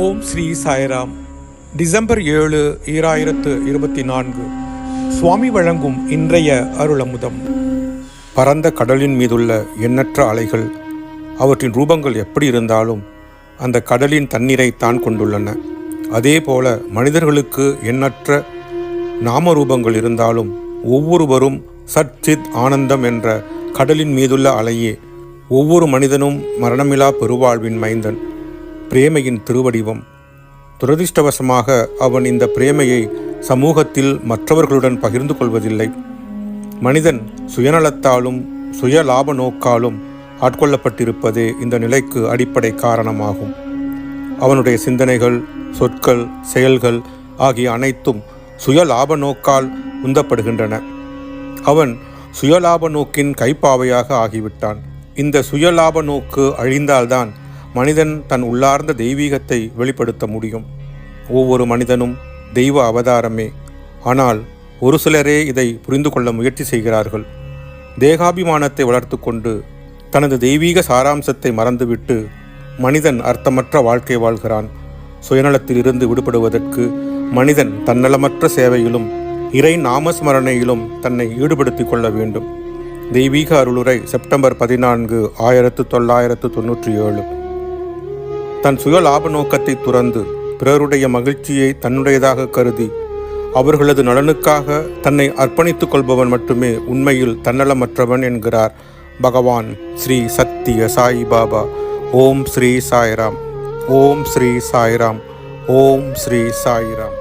ஓம் Sri Sairam. December ஏழு ஈராயிரத்து இருபத்தி நான்கு. சுவாமி வழங்கும் இன்றைய அருளமுதம். பரந்த கடலின் மீதுள்ள எண்ணற்ற அலைகள் அவற்றின் ரூபங்கள் எப்படி இருந்தாலும் அந்த கடலின் தண்ணீரை தான் கொண்டுள்ளன. அதே போல மனிதர்களுக்கு எண்ணற்ற நாம ரூபங்கள் இருந்தாலும் ஒவ்வொருவரும் சச்சித் ஆனந்தம் என்ற கடலின் மீதுள்ள அலையே ஒவ்வொரு மனிதனும் மரணமிலா பெருவாழ்வின் மைந்தன். பிரேமையின் திருவடிவம். துரதிர்ஷ்டவசமாக அவன் இந்த பிரேமையை சமூகத்தில் மற்றவர்களுடன் பகிர்ந்து கொள்வதில்லை. மனிதன் சுயநலத்தாலும் சுய லாப நோக்காலும் ஆட்கொள்ளப்பட்டிருப்பதே இந்த நிலைக்கு அடிப்படை காரணமாகும். அவனுடைய சிந்தனைகள் சொற்கள் செயல்கள் ஆகிய அனைத்தும் சுய லாப நோக்கால் உந்தப்படுகின்றன. அவன் சுயலாப நோக்கின் கைப்பாவையாக ஆகிவிட்டான். இந்த சுயலாப நோக்கு அழிந்தால்தான் மனிதன் தன் உள்ளார்ந்த தெய்வீகத்தை வெளிப்படுத்த முடியும். ஒவ்வொரு மனிதனும் தெய்வ அவதாரமே. ஆனால் ஒரு சிலரே இதை புரிந்து கொள்ள முயற்சி செய்கிறார்கள். தேகாபிமானத்தை வளர்த்து கொண்டு தனது தெய்வீக சாராம்சத்தை மறந்துவிட்டு மனிதன் அர்த்தமற்ற வாழ்க்கை வாழ்கிறான். சுயநலத்தில் இருந்து விடுபடுவதற்கு மனிதன் தன்னலமற்ற சேவையிலும் இறை நாமஸ்மரணையிலும் தன்னை ஈடுபடுத்திக் கொள்ள வேண்டும். தெய்வீக அருளுரை செப்டம்பர் பதினான்கு ஆயிரத்து தொள்ளாயிரத்து தொன்னூற்றி ஏழு. தன் சுய லாப நோக்கத்தை துறந்து பிறருடைய மகிழ்ச்சியை தன்னுடையதாக கருதி அவர்களது நலனுக்காக தன்னை அர்ப்பணித்துக் கொள்பவன் மட்டுமே உண்மையில் தன்னலமற்றவன் என்கிறார் பகவான் ஸ்ரீ சத்திய சாய் பாபா. ஓம் ஸ்ரீ சாய்ராம். ஓம் ஸ்ரீ சாய்ராம். ஓம் ஸ்ரீ சாய்ராம்.